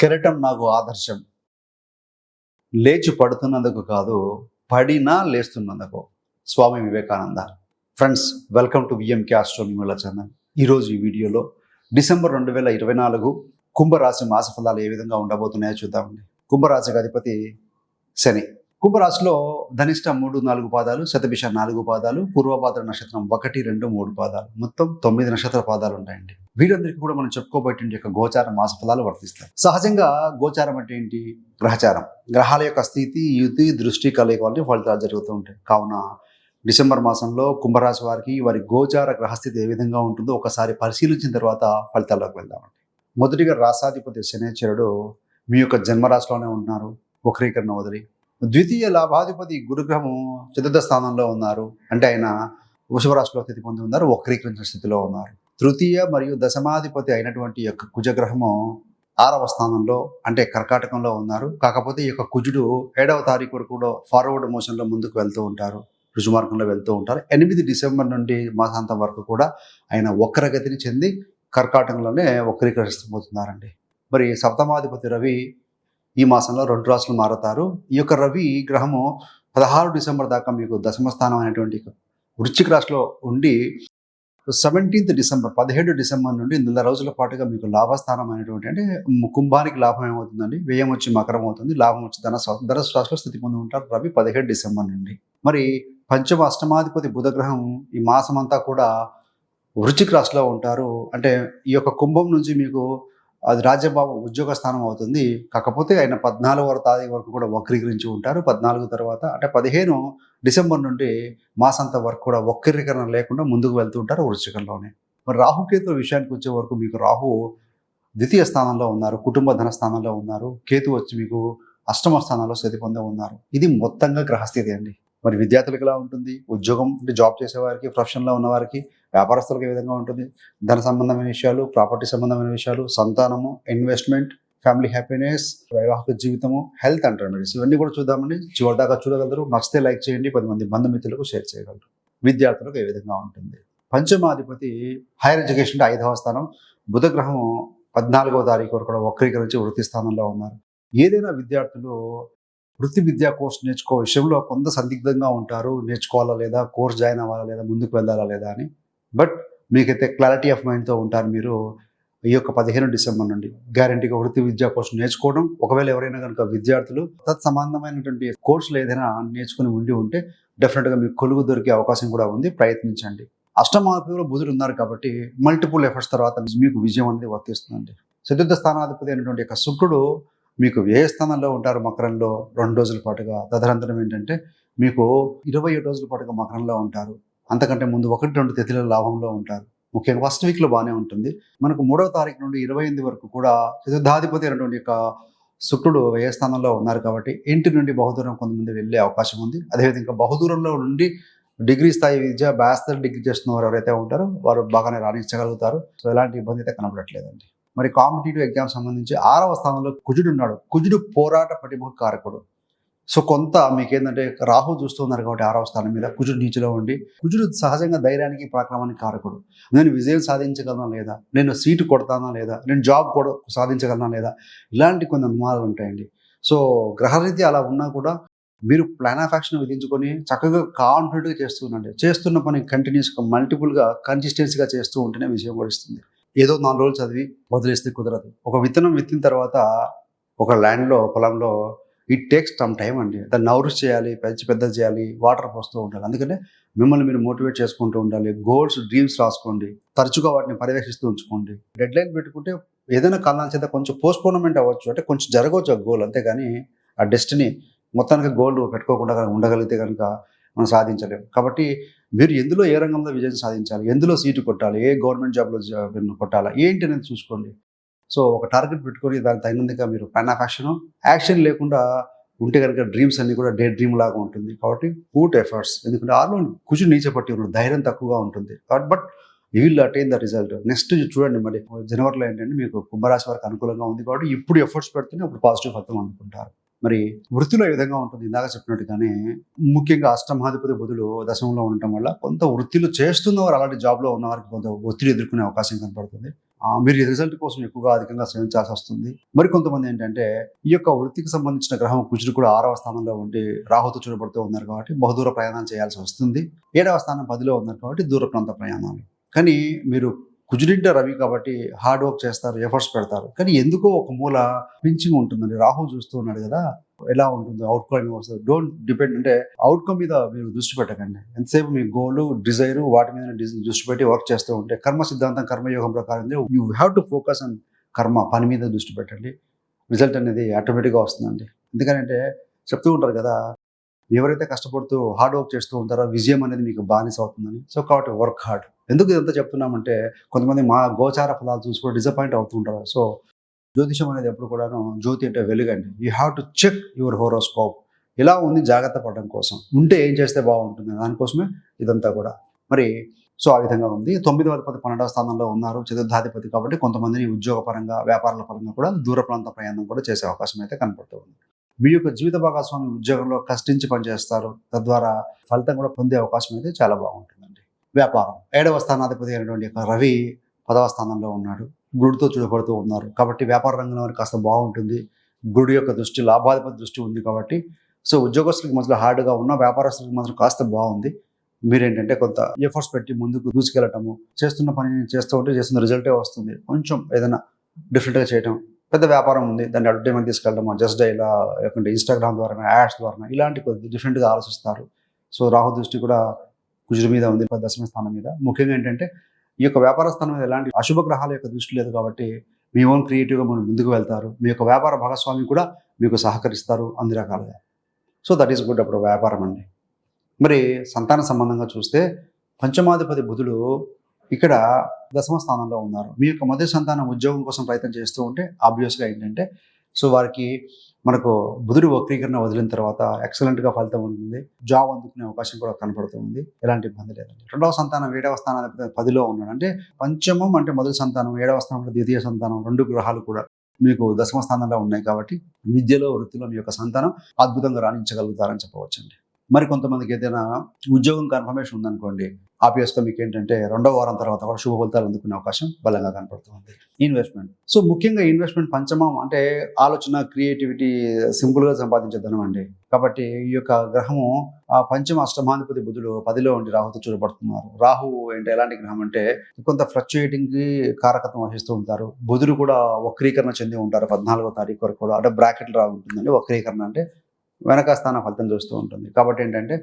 కెరటం నాకు ఆదర్శం. లేచి పడుతున్నందుకు కాదు పడినా లేస్తున్నందుకు. Swami Vivekananda. Friends welcome to VMK ఆస్ట్రోనిమల channel ఈరోజు ఈ వీడియోలో డిసెంబర్ రెండు వేల ఇరవై నాలుగు కుంభరాశి మాస ఫలాలు ఏ విధంగా ఉండబోతున్నాయో చూద్దామండి. కుంభరాశికి అధిపతి శని. కుంభరాశిలో ధనిష్ట మూడు నాలుగు పాదాలు శతభిష నాలుగు పాదాలు పూర్వభాద్ర నక్షత్రం ఒకటి రెండు మూడు పాదాలు. మొత్తం తొమ్మిది నక్షత్ర పాదాలు ఉంటాయండి. వీరందరికీ కూడా మనం చెప్పుకోబట్టి యొక్క గోచార మాస ఫలాలు వర్తిస్తాయి. సహజంగా గోచారం అంటే ఏంటి? గ్రహచారం. గ్రహాల యొక్క స్థితి యుతి దృష్టి కలయిక వల్ల ఫలితాలు జరుగుతూ ఉంటాయి. కావున డిసెంబర్ మాసంలో కుంభరాశి వారికి వారి గోచార గ్రహస్థితి ఏ విధంగా ఉంటుందో ఒకసారి పరిశీలించిన తర్వాత ఫలితాల్లోకి వెళ్దామండి. మొదటిగా రాసాధిపతి శనేశ్వరుడు మీ యొక్క జన్మరాశిలోనే ఉంటున్నారు. వక్రీకరణ వదిలి ద్వితీయ లాభాధిపతి గురుగ్రహము చతుర్థ స్థానంలో ఉన్నారు. అంటే ఆయన వృషభరాశిలో స్థితి పొంది ఉన్నారు వక్రీకరించిన స్థితిలో ఉన్నారు. తృతీయ మరియు దశమాధిపతి అయినటువంటి యొక్క కుజగ్రహము ఆరవ స్థానంలో అంటే కర్కాటకంలో ఉన్నారు. కాకపోతే ఈ యొక్క కుజుడు ఏడవ తారీఖు వరకు కూడా ఫార్వర్డ్ మోషన్లో ముందుకు వెళ్తూ ఉంటారు రుజుమార్గంలో వెళ్తూ ఉంటారు. ఎనిమిది డిసెంబర్ నుండి మాసాంతం వరకు కూడా ఆయన వక్రగతిని చెంది కర్కాటకంలోనే వక్రీకరిస్తూ మరి సప్తమాధిపతి రవి ఈ మాసంలో రెండు రాసులు మారతారు. ఈ యొక్క రవి గ్రహము పదహారు డిసెంబర్ దాకా మీకు దశమ స్థానం అనేటువంటి వృశ్చిక రాశిలో ఉండి సెవెంటీన్త్ డిసెంబర్ పదిహేడు డిసెంబర్ నుండి నెల రోజుల పాటుగా మీకు లాభస్థానం అనేటువంటి అంటే కుంభానికి లాభం ఏమవుతుందండి? వ్యయం వచ్చి మకరం అవుతుంది. లాభం వచ్చి ధన ధనసు రాశిలో స్థితి పొంది ఉంటారు రవి పదిహేడు డిసెంబర్ నుండి. మరి పంచమ అష్టమాధిపతి బుధగ్రహం ఈ మాసం అంతా కూడా వృశ్చిక రాశిలో ఉంటారు. అంటే ఈ యొక్క కుంభం నుంచి మీకు అది రాజ్యభావం ఉద్యోగ స్థానం అవుతుంది. కాకపోతే ఆయన పద్నాలుగవ తారీఖు వరకు కూడా వక్రీకరించి ఉంటారు. పద్నాలుగు తర్వాత అంటే పదిహేను డిసెంబర్ నుండి మాసంత వరకు కూడా వక్రీకరణ లేకుండా ముందుకు వెళ్తూ ఉంటారు వృశ్చికంలోనే మరి రాహుకేతుల విషయానికి వచ్చే వరకు మీకు రాహు ద్వితీయ స్థానంలో ఉన్నారు కుటుంబ ధన స్థానంలో ఉన్నారు కేతు వచ్చి మీకు అష్టమ స్థానంలో స్థితి పొందే ఉన్నారు. ఇది మొత్తంగా గ్రహస్థితి అండి. మరి విద్యార్థులకు ఎలా ఉంటుంది? ఉద్యోగం అంటే జాబ్ చేసేవారికి ప్రొఫెషన్లో ఉన్నవారికి వ్యాపారస్తులకు ఏ విధంగా ఉంటుంది? ధన సంబంధమైన విషయాలు ప్రాపర్టీ సంబంధమైన విషయాలు సంతానము ఇన్వెస్ట్మెంట్ ఫ్యామిలీ హ్యాపీనెస్ వైవాహిక జీవితము హెల్త్ అంటారు ఇవన్నీ కూడా చూద్దామండి. చివరిదాకా చూడగలరు. నచ్చితే లైక్ చేయండి. పది మంది బంధుమిత్రులకు షేర్ చేయగలరు. విద్యార్థులకు ఏ విధంగా ఉంటుంది? పంచమాధిపతి హైయర్ ఎడ్యుకేషన్ ఐదవ స్థానం. బుధగ్రహం పద్నాలుగవ తారీఖు వరకు కూడా వక్రీకరించి వృత్తి స్థానంలో ఉన్నారు. ఏదైనా విద్యార్థులు వృత్తి విద్యా కోర్స్ నేర్చుకో విషయంలో కొంత సందిగ్ధంగా ఉంటారు. నేర్చుకోవాలా లేదా? కోర్స్ జాయిన్ అవ్వాలా లేదా? ముందుకు వెళ్ళాలా లేదా అని బట్ మీకైతే క్లారిటీ ఆఫ్ మైండ్తో ఉంటారు మీరు ఈ యొక్క పదిహేను డిసెంబర్ నుండి. గ్యారంటీగా వృత్తి విద్యా కోర్సు నేర్చుకోవడం ఒకవేళ ఎవరైనా కనుక విద్యార్థులు తత్ సంబంధమైనటువంటి కోర్సులు ఏదైనా నేర్చుకుని ఉండి ఉంటే డెఫినెట్గా మీకు కొలుగు దొరికే అవకాశం కూడా ఉంది. ప్రయత్నించండి. అష్టమాధిపతిలో బుధుడు ఉన్నారు కాబట్టి మల్టిపుల్ ఎఫర్ట్స్ తర్వాత మీకు విజయం అనేది వర్తిస్తుందండి. చతుర్థ స్థానాధిపతి అయినటువంటి యొక్క శుక్రుడు మీకు ఏ స్థానంలో ఉంటారు మకరంలో రెండు రోజుల పాటుగా. తదనంతరం ఏంటంటే మీకు ఇరవై రోజుల పాటుగా మకరంలో ఉంటారు. అంతకంటే ముందు ఒకటి రెండు తిథిల లాభంలో ఉంటారు. ముఖ్యంగా ఫస్ట్ వీక్లో బాగానే ఉంటుంది. మనకు మూడవ తారీఖు నుండి ఇరవై ఎనిమిది వరకు కూడా చతుర్థాధిపతి అయినటువంటి యొక్క శుక్రుడు వ్యయస్థానంలో ఉన్నారు కాబట్టి ఇంటి నుండి బహుదూరం కొంతమంది వెళ్ళే అవకాశం ఉంది. అదేవిధంగా బహుదూరంలో నుండి డిగ్రీ స్థాయి విద్య బ్యాచిలర్ డిగ్రీ చేస్తున్న వారు ఎవరైతే ఉంటారో వారు బాగానే రాణించగలుగుతారు. సో ఎలాంటి ఇబ్బంది అయితే కనబడట్లేదండి. మరి కాంపిటేటివ్ ఎగ్జామ్ సంబంధించి ఆరవ స్థానంలో కుజుడు ఉన్నాడు. కుజుడు పోరాట పటిమ కారకుడు. సో కొంత మీకు ఏంటంటే రాహు చూస్తున్నారు కాబట్టి ఆరవ స్థానం మీద కుజుడు నీచిలో ఉండి. కుజుడు సహజంగా ధైర్యానికి పరాక్రమానికి కారకుడు. నేను విజయం సాధించగలనా లేదా? నేను సీటు కొడతానా లేదా? నేను జాబ్ కూడా సాధించగలనా లేదా? ఇలాంటి కొన్ని అనుమానాలు ఉంటాయండి. సో గ్రహరీతి అలా ఉన్నా కూడా మీరు ప్లాన్ ఆఫ్ యాక్షన్ విధించుకొని చక్కగా కాన్ఫిడెంట్గా చేస్తూ చేస్తున్న పని కంటిన్యూస్గా మల్టిపుల్గా కన్సిస్టెన్సీగా చేస్తూ ఉంటేనే విజయం పడిస్తుంది ఏదో నాలుగు రోజులు చదివి వదిలేస్తే కుదరదు. ఒక విత్తనం విత్తిన తర్వాత ఒక ల్యాండ్లో పొలంలో ఇట్ టేక్స్ టమ్ టైం అండి. దాన్ని నౌరిష్ చేయాలి పెంచి పెద్ద చేయాలి వాటర్ పోస్తూ ఉండాలి. అందుకనే మిమ్మల్ని మీరు మోటివేట్ చేసుకుంటూ ఉండాలి. గోల్స్ డ్రీమ్స్ రాసుకోండి. తరచుగా వాటిని పర్యవేక్షిస్తూ ఉంచుకోండి. డెడ్ లైన్ పెట్టుకుంటే ఏదైనా కారణాల చేత కొంచెం పోస్ట్పోన్మెంట్ అవ్వచ్చు. అంటే కొంచెం జరగవచ్చు ఆ గోల్ అంతేగాని ఆ డెస్టినీ మొత్తానికి గోల్ పెట్టుకోకుండా కనుక ఉండగలిగితే కనుక మనం సాధించలేము కాబట్టి మీరు ఎందులో ఏ రంగంలో విజయం సాధించాలి? ఎందులో సీటు కొట్టాలి? ఏ గవర్నమెంట్ జాబ్లో కొట్టాలా? ఏంటి అనేది చూసుకోండి. సో ఒక టార్గెట్ పెట్టుకొని దానికి తగినందుగా మీరు ప్లాన్ ఆఫ్ యాక్షన్ యాక్షన్ లేకుండా ఉంటే కనుక డ్రీమ్స్ అన్నీ కూడా డే డ్రీమ్ లాగా ఉంటుంది. కాబట్టి పూట్ ఎఫర్ట్స్ ఎందుకంటే ఆర్లో కుజు నీచ పట్టి ఉన్న ధైర్యం తక్కువగా ఉంటుంది. కాబట్టి but you will attain the result next చూడండి మరి జనవరిలో ఏంటంటే మీకు కుంభరాశి వారికి అనుకూలంగా ఉంది కాబట్టి ఇప్పుడు ఎఫర్ట్స్ పెడితేనే అప్పుడు పాజిటివ్ ఫలితం అందుకుంటారు. మరి వృత్తిలో ఏ విధంగా ఉంటుంది? ఇందాక చెప్పినట్టుగానే ముఖ్యంగా అష్టమాధిపతి బుధులు దశంలో ఉండటం వల్ల కొంత వృత్తిలో చేస్తున్న వారు అలాంటి జాబ్లో ఉన్న వారికి కొంత ఒత్తిడి ఎదుర్కొనే అవకాశం కనపడుతుంది. మీరు రిజల్ట్ కోసం ఎక్కువగా అధికంగా శ్రమించాల్సి వస్తుంది. మరి కొంతమంది ఏంటంటే ఈ యొక్క వృత్తికి సంబంధించిన గ్రహం కుజుడు కూడా ఆరవ స్థానంలో ఉండి రాహుతో చూడబడుతూ ఉన్నారు కాబట్టి బహుదూర ప్రయాణాలు చేయాల్సి వస్తుంది. ఏడవ స్థానం పదిలో ఉన్నారు కాబట్టి దూర ప్రాంత ప్రయాణాలు. కానీ మీరు కుజుడింట రవి కాబట్టి హార్డ్ వర్క్ చేస్తారు ఎఫర్ట్స్ పెడతారు. కానీ ఎందుకో ఒక మూల పించింగ్ ఉంటుందండి. రాహు చూస్తూ ఉన్నాడు కదా ఎలా ఉంటుంది అవుట్కమ్ వస్తుంది డోంట్ డిపెండ్ అంటే అవుట్కమ్ మీద మీరు దృష్టి పెట్టకండి. ఎంతసేపు మీ గోల్ డిజైర్ వాటి మీద దృష్టి పెట్టి వర్క్ చేస్తూ ఉంటే కర్మ సిద్ధాంతం కర్మయోగం ప్రకారం you have to focus on karma పని మీద దృష్టి పెట్టండి. రిజల్ట్ అనేది ఆటోమేటిక్గా వస్తుందండి. ఎందుకంటే చెప్తూ ఉంటారు కదా ఎవరైతే కష్టపడుతూ హార్డ్ వర్క్ చేస్తూ ఉంటారో విజయం అనేది మీకు బానిస అవుతుందని. సో కాబట్టి వర్క్ హార్డ్ ఎందుకు ఇదంతా చెప్తున్నామంటే కొంతమంది మా గోచార ఫలాలు చూసుకొని డిసప్పాయింట్ అవుతుంటారు సో జ్యోతిషం అనేది ఎప్పుడు కూడాను జ్యోతి అంటే వెలుగండి. You have to check your horoscope ఇలా ఉంది జాగ్రత్త పడడం కోసం. ఉంటే ఏం చేస్తే బాగుంటుంది దానికోసమే ఇదంతా కూడా. మరి సో ఆ విధంగా ఉంది. తొమ్మిదవ అధిపతి పన్నెండవ స్థానంలో ఉన్నారు. చతుర్థాధిపతి కాబట్టి కొంతమందిని ఉద్యోగ పరంగా వ్యాపారాల పరంగా కూడా దూర ప్రాంత ప్రయాణం కూడా చేసే అవకాశం అయితే కనపడుతూ ఉంది. మీ యొక్క జీవిత భాగస్వామి ఉద్యోగంలో కష్టించి పనిచేస్తారు. తద్వారా ఫలితం కూడా పొందే అవకాశం అయితే చాలా బాగుంటుందండి. వ్యాపారం. ఏడవ స్థానాధిపతి అయినటువంటి యొక్క రవి పదవ స్థానంలో ఉన్నాడు. గుడితో చూడబడుతూ ఉన్నారు. కాబట్టి వ్యాపార రంగంలో వారికి కాస్త బాగుంటుంది. గుడి యొక్క దృష్టి లాభాధిపతి దృష్టి ఉంది కాబట్టి. సో ఉద్యోగస్తులకు మాత్రం హార్డ్గా ఉన్న వ్యాపారస్తులకు మాత్రం కాస్త బాగుంది. మీరేంటంటే కొంత ఎఫర్ట్స్ పెట్టి ముందుకు దూసుకెళ్ళటము చేస్తున్న పని చేస్తూ ఉంటే చేస్తున్న రిజల్టే వస్తుంది. కొంచెం ఏదైనా డిఫరెంట్గా చేయటం పెద్ద వ్యాపారం ఉంది. దాన్ని అడ్వర్టైజ్మెంట్ తీసుకెళ్ళడము జస్ట్ ఇలా లేకుంటే ఇన్స్టాగ్రామ్ ద్వారా యాడ్స్ ద్వారా ఇలాంటి కొద్ది డిఫరెంట్గా ఆలోచిస్తారు. సో రాహు దృష్టి కూడా కుజుడి మీద ఉంది దశమ స్థానం మీద. ముఖ్యంగా ఏంటంటే ఈ యొక్క వ్యాపార స్థానం మీద ఎలాంటి అశుభ గ్రహాల యొక్క దృష్టి లేదు కాబట్టి మీ ఓన్ క్రియేటివ్గా మనం ముందుకు వెళ్తారు. మీ యొక్క వ్యాపార భాగస్వామి కూడా మీకు సహకరిస్తారు అన్ని రకాలుగా. సో దట్ ఈస్ గుడ్ అప్పుడు వ్యాపారం అండి. మరి సంతాన సంబంధంగా చూస్తే పంచమాధిపతి బుధుడు ఇక్కడ దశమ స్థానంలో ఉన్నారు. మీ యొక్క మొదటి సంతానం ఉద్యోగం కోసం ప్రయత్నం చేస్తూ ఉంటే ఆబ్వియస్గా ఏంటంటే సో వారికి మనకు బుధుడు వక్రీకరణ వదిలిన తర్వాత ఎక్సలెంట్గా ఫలితం ఉంటుంది. జాబ్ అందుకునే అవకాశం కూడా కనపడుతుంది ఎలాంటి ఇబ్బంది లేదండి. రెండవ సంతానం ఏడవ స్థానం పదిలో ఉన్నాడు. అంటే పంచమం అంటే మొదటి సంతానం ఏడవ స్థానం ద్వితీయ సంతానం రెండు గ్రహాలు కూడా మీకు దశమ స్థానంలో ఉన్నాయి కాబట్టి విద్యలో వృత్తిలో మీ యొక్క సంతానం అద్భుతంగా రాణించగలుగుతారని చెప్పవచ్చండి. మరి కొంతమందికి ఏదైనా ఉద్యోగం కన్ఫర్మేషన్ ఉందనుకోండి ఆబ్వియస్గా మీకు ఏంటంటే రెండో వారం తర్వాత కూడా శుభ ఫలితాలు అందుకునే అవకాశం బలంగా కనపడుతుంది. ఇన్వెస్ట్మెంట్ సో ముఖ్యంగా ఇన్వెస్ట్మెంట్ పంచమం అంటే ఆలోచన క్రియేటివిటీ సింపుల్గా సంపాదించే ధనం అండి. కాబట్టి ఈ యొక్క గ్రహము ఆ పంచమ అష్టమాధిపతి బుధుడు పదిలో ఉండి రాహుతో చూడబడుతున్నారు. రాహు అంటే ఎలాంటి గ్రహం అంటే కొంత ఫ్లక్చుయేటింగ్కి కారకత్వం వహిస్తూ ఉంటారు. బుధుడు కూడా వక్రీకరణ చెంది ఉంటారు పద్నాలుగో తారీఖు వరకు కూడా అంటే బ్రాకెట్ రా ఉంటుందండి వక్రీకరణ అంటే వెనక స్థాన ఫలితం చూస్తూ ఉంటుంది. కాబట్టి ఏంటంటే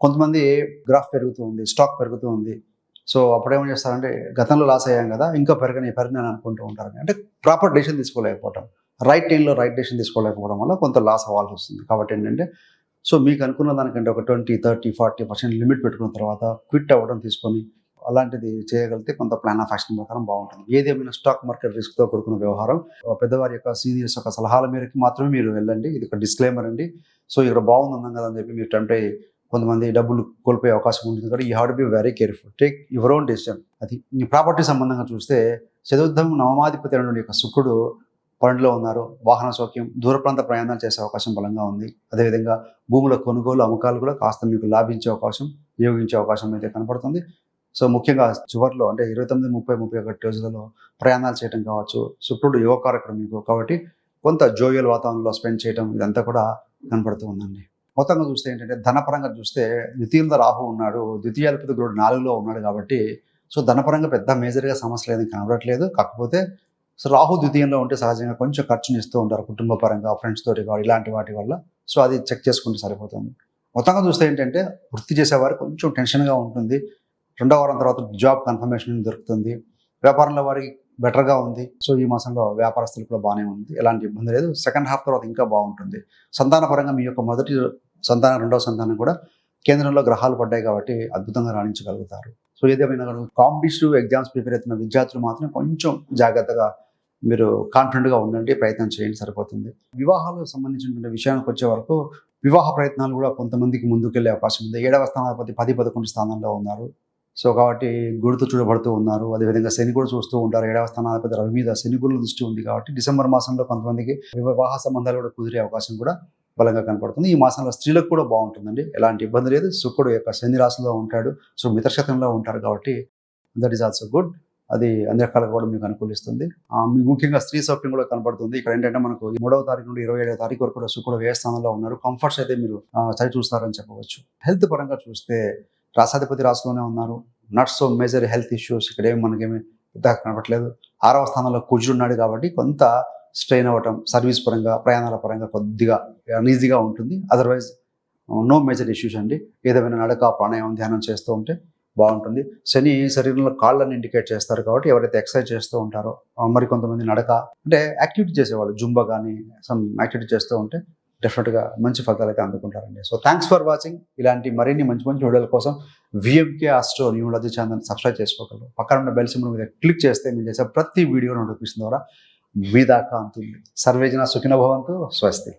కొంతమంది గ్రాఫ్ పెరుగుతూ ఉంది స్టాక్ పెరుగుతూ ఉంది. సో అప్పుడు ఏం చేస్తారంటే గతంలో లాస్ అయ్యాం కదా ఇంకా పెరగని పెరగని అనుకుంటూ ఉంటారు. అంటే ప్రాపర్ డెసిషన్ తీసుకోలేకపోవటం రైట్ టైంలో రైట్ డెసిషన్ తీసుకోలేకపోవడం వల్ల కొంత లాస్ అవ్వాల్సి వస్తుంది. కాబట్టి ఏంటంటే సో మీకు అనుకున్న దానికంటే ఒక twenty thirty forty percent limit పెట్టుకున్న తర్వాత క్విట్ అవ్వడం తీసుకొని అలాంటిది చేయగలిగితే కొంత ప్లాన్ ఆఫ్ యాక్షన్ ప్రకారం బాగుంటుంది. ఏదేమైనా స్టాక్ మార్కెట్ రిస్క్తో కూడుకున్న వ్యవహారం పెద్దవారి యొక్క సీనియర్స్ యొక్క సలహాల మేరకు మాత్రమే మీరు వెళ్ళండి. ఇది ఒక డిస్క్లైమర్ అండి. సో ఇక్కడ బాగుంది అన్నాం కదా అని చెప్పి మీరు టెంప్ట్ అయ్యి కొంతమంది డబ్బులు కోల్పోయే అవకాశం ఉంటుంది. కాబట్టి you have to be very careful take your own decision అది ఈ ప్రాపర్టీ సంబంధంగా చూస్తే చతుర్థం నవమాధిపతి అయినటువంటి యొక్క శుక్రుడు పనుల్లో ఉన్నారు. వాహన సౌఖ్యం దూర ప్రాంత ప్రయాణాలు చేసే అవకాశం బలంగా ఉంది. అదేవిధంగా భూముల కొనుగోలు అమ్మకాలు కూడా కాస్త మీకు లాభించే అవకాశం వినియోగించే అవకాశం అయితే కనపడుతుంది. సో ముఖ్యంగా చివరిలో అంటే ఇరవై తొమ్మిది ముప్పై ముప్పై ఒకటి రోజులలో ప్రయాణాలు చేయడం కావచ్చు శుక్రుడు యువకారకుడు మీకు కాబట్టి కొంత జోయల్ వాతావరణంలో స్పెండ్ చేయడం ఇదంతా కూడా కనబడుతూ ఉందండి. మొత్తంగా చూస్తే ఏంటంటే ధనపరంగా చూస్తే ద్వితీయంలో రాహు ఉన్నాడు ద్వితీయాధిపతి గురుడు నాలుగులో ఉన్నాడు కాబట్టి సో ధనపరంగా పెద్ద మేజర్గా సమస్యలు ఏదైనా కనబడట్లేదు. కాకపోతే సో రాహు ద్వితీయంలో ఉంటే సహజంగా కొంచెం ఖర్చుని ఇస్తూ ఉంటారు కుటుంబ పరంగా ఫ్రెండ్స్ తోటి కావాలి ఇలాంటి వాటి వల్ల సో అది చెక్ చేసుకుంటే సరిపోతుంది. మొత్తంగా చూస్తే ఏంటంటే వృత్తి చేసేవారు కొంచెం టెన్షన్గా ఉంటుంది. రెండో వారం తర్వాత జాబ్ కన్ఫర్మేషన్ దొరుకుతుంది. వ్యాపారంలో వారికి బెటర్గా ఉంది. సో ఈ మాసంలో వ్యాపారస్తులు కూడా బాగానే ఉంది. ఎలాంటి ఇబ్బంది లేదు. సెకండ్ హాఫ్ తర్వాత ఇంకా బాగుంటుంది. సంతాన పరంగా మీ యొక్క మొదటి సంతానం రెండవ సంతానం కూడా కేంద్రంలో గ్రహాలు పడ్డాయి కాబట్టి అద్భుతంగా రాణించగలుగుతారు. సో ఏదేమైనా కాంపిటేటివ్ ఎగ్జామ్స్ ప్రిపేర్ అవుతున్న విద్యార్థులు మాత్రం కొంచెం జాగ్రత్తగా మీరు కాన్ఫిడెంట్గా ఉండండి. ప్రయత్నం చేయండి. సరిపోతుంది. వివాహాలకు సంబంధించినటువంటి విషయానికి వచ్చే వరకు వివాహ ప్రయత్నాలు కూడా కొంతమందికి ముందుకెళ్ళే అవకాశం ఉంది. ఏడవ స్థానాధిపతి పది పదకొండు స్థానంలో ఉన్నారు. సో కాబట్టి గుడితో చూడబడుతూ ఉన్నారు. అదేవిధంగా శని కూడా చూస్తూ ఉంటారు. ఏడవ స్థానాధిపతి రవి మీద శని దృష్టి ఉంది కాబట్టి డిసెంబర్ మాసంలో కొంతమందికి వివాహ సంబంధాలు కూడా కుదిరే అవకాశం కూడా బలంగా కనపడుతుంది. ఈ మాసంలో స్త్రీలకు కూడా బాగుంటుందండి. ఎలాంటి ఇబ్బంది లేదు. శుక్రుడు యొక్క శని రాశిలో ఉంటాడు. సో మిత్రశతంలో ఉంటారు కాబట్టి దట్ ఈస్ ఆల్సో గుడ్ అది అన్ని రకాలుగా కూడా మీకు అనుకూలిస్తుంది. మీ ముఖ్యంగా స్త్రీ సౌఖ్యం కూడా కనపడుతుంది. ఇక్కడ ఏంటంటే మనకు మూడవ తారీఖు నుండి ఇరవై ఏడవ తారీఖు వరకు కూడా శుక్రుడు వ్యయ స్థానంలో ఉన్నారు. కంఫర్ట్స్ అయితే మీరు సరి చూస్తారని చెప్పవచ్చు. హెల్త్ పరంగా చూస్తే రాసాధిపతి రాసులోనే ఉన్నారు. Not so major health issues ఇక్కడ ఏమి మనకేమి పెద్దగా కనపట్లేదు ఆరవ స్థానంలో కుజుడు ఉన్నాడు కాబట్టి కొంత స్ట్రెయిన్ అవ్వటం సర్వీస్ పరంగా ప్రయాణాల పరంగా కొద్దిగా అన్ఈజీగా ఉంటుంది. అదర్వైజ్ నో మేజర్ ఇష్యూస్ అండి. ఏదైనా నడక ప్రాణాయామం ధ్యానం చేస్తూ ఉంటే బాగుంటుంది. శని శరీరంలో కాళ్ళని ఇండికేట్ చేస్తారు కాబట్టి ఎవరైతే ఎక్సర్సైజ్ చేస్తూ ఉంటారో మరి కొంతమంది నడక అంటే యాక్టివిటీ చేసేవాళ్ళు. జుంబా కానీ సమ్ యాక్టివిటీ చేస్తూ ఉంటే డెఫినెట్గా మంచి ఫలితాలు అయితే అందుకుంటారండి. సో థ్యాంక్స్ ఫర్ వాచింగ్ ఇలాంటి మరిన్ని మంచి మంచి వీడియోల కోసం VMK astro numerology channel subscribe చేసుకోగలరు. పక్కన ఉన్న బెల్ సింబల్ మీద క్లిక్ చేస్తే మేము చేసే ప్రతి వీడియో నోటిఫికేషన్ ద్వారా మీ దాకా అంతుంది. సర్వేజన సుఖిన భవంతు. స్వస్తి.